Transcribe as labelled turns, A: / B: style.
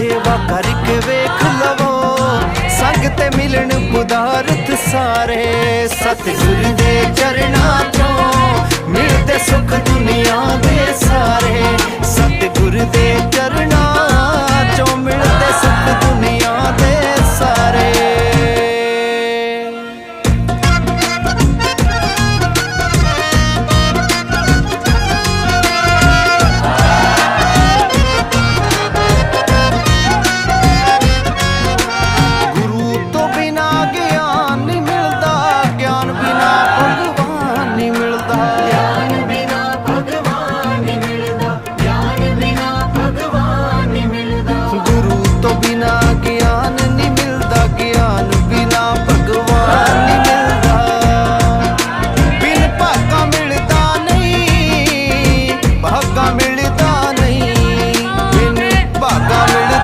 A: ਸੇਵਾ ਕਰਕੇ ਵੇਖ ਲਵੋ। ਸੰਗ ਤੇ ਮਿਲਣ ਪੁਦਾਰਥ ਸਾਰੇ। ਸਤਿਗੁਰ ਦੇ ਚਰਨਾਂ ਤੋਂ ਮਿਲਦੇ ਸੁਖ ਦੁਨੀਆ ਦੇ ਸਾਰੇ। ਸਤਿਗੁਰ ਦੇ to be now.